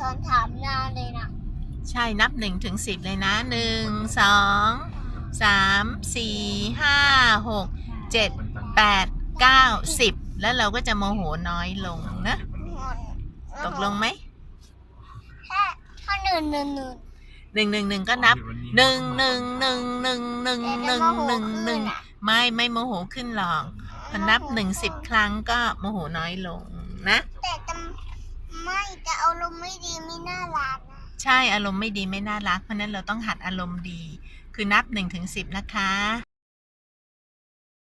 ถอนถามนานเลยนะใช่นับหนึ่งถึงสิบเลยนะหนึ่งสองสามสี่ห้าหกเจ็ดแปดเก้าสิบแล้วเราก็จะโมโหน้อยลงนะตกลงไหมแค่ถ้าหนึ่งหนึ่งหนึ่งหนึ่งหนึ่งหนึ่งก็นับหนึ่งหนึ่งหนึ่งหนึ่งหนึ่งหนึ่งหนึ่งหนึ่งไม่ไม่โมโหขึ้นหรอกพอนับหนึ่งสิบครั้งก็โมโหน้อยลงนะ แต่จะไม่จะเอาลม ณ์ไม่ดีไม่น่ารักนะใช่อารมณ์ไม่ดีไม่น่ารัก เพราะฉะนั้นเราต้องหัดอารมณ์ดี คือนับหนึ่งถึงสิบนะคะ